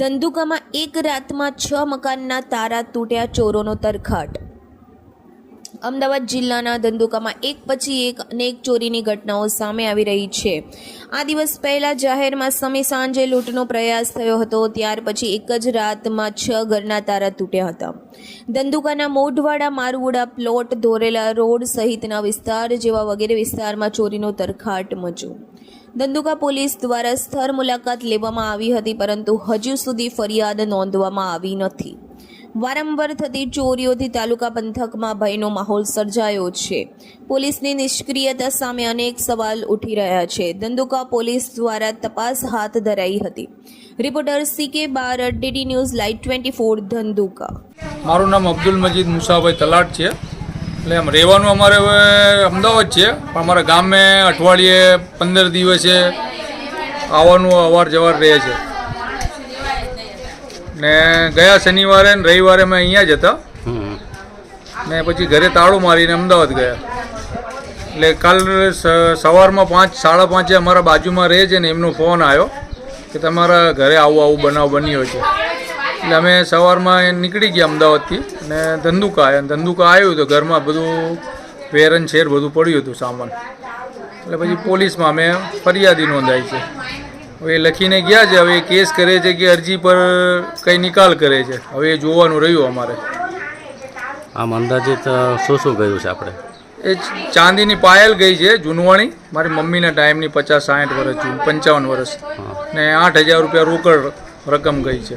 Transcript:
ધંધુકામાં એક રાતમાં છ મકાનના તારા તૂટ્યા ચોરોનો તરખાટ. અમદાવાદ જિલ્લાના ધંધુકામાં એક પછી એક અનેક ચોરીની ઘટનાઓ સામે આવી રહી છે. આ દિવસ પહેલા જાહેરમાં સમય સાંજે લૂંટનો પ્રયાસ થયો હતો, ત્યાર પછી એક જ રાતમાં છ ઘરના તારા તૂટ્યા હતા. ધંધુકાના મોઢવાડા, મારુવડા પ્લોટ દોરેલા રોડ સહિતના વિસ્તાર જેવા વગેરે વિસ્તારમાં ચોરીનો તરખાટ મચ્યો ધંધુકા પોલીસ દ્વારા સ્થળ મુલાકાત લેવામાં આવી હતી, પરંતુ હજુ સુધી ફરિયાદ નોંધવામાં આવી નથી. વારંવાર થતી ચોરીઓથી તાલુકા પંથકમાં ભયનો માહોલ સર્જાયો છે. પોલીસની નિષ્ક્રિયતા સામે અનેક સવાલ ઉઠી રહ્યા છે. ધંધુકા પોલીસ દ્વારા તપાસ હાથ ધરાઈ હતી. Reporter C K Bar, DD news light twenty four, Dhandhuka. મારું નામ અબ્દુલ મજીદ મુસાભાઈ તલાટ છે. એટલે આમ રહેવાનું અમારે હવે અમદાવાદ છે. પણ અમારા ગામે અઠવાડિયે પંદર દિવસે આવવાનું અવાર જવાર રહે છે. ને ગયા શનિવારે ને રવિવારે અમે અહીંયા જ હતા. ને પછી ઘરે તાળું મારીને અમદાવાદ ગયા. એટલે કાલ સ- સવારમાં પાંચ સાડા પાંચે અમારા બાજુમાં રહે છે ને એમનો ફોન આવ્યો કે તમારા ઘરે આવું આવું બનાવ બન્યો છે. એટલે અમે સવારમાં નીકળી ગયા અમદાવાદથી ને ધંધુકા આવ્યા. ધંધુકા આવ્યું તો ઘરમાં બધું વેરન શેર બધું પડ્યું હતું સામાન. એટલે પછી પોલીસમાં અમે ફરિયાદી નોંધાઈ છે. હવે લખીને ગયા છે હવે કેસ કરે છે કે અરજી પર કંઈ નિકાલ કરે છે. હવે એ જોવાનું રહ્યું અમારે. આમ અંદાજિત શું શું ગયું છે આપણે? એ ચાંદીની પાયલ ગઈ છે જૂનવાણી. મારી મમ્મીના ટાઈમની પચાસ સાઠ વર્ષ જૂન પંચાવન વર્ષ. ને આઠ હજાર રૂપિયા રોકડ રકમ ગઈ છે.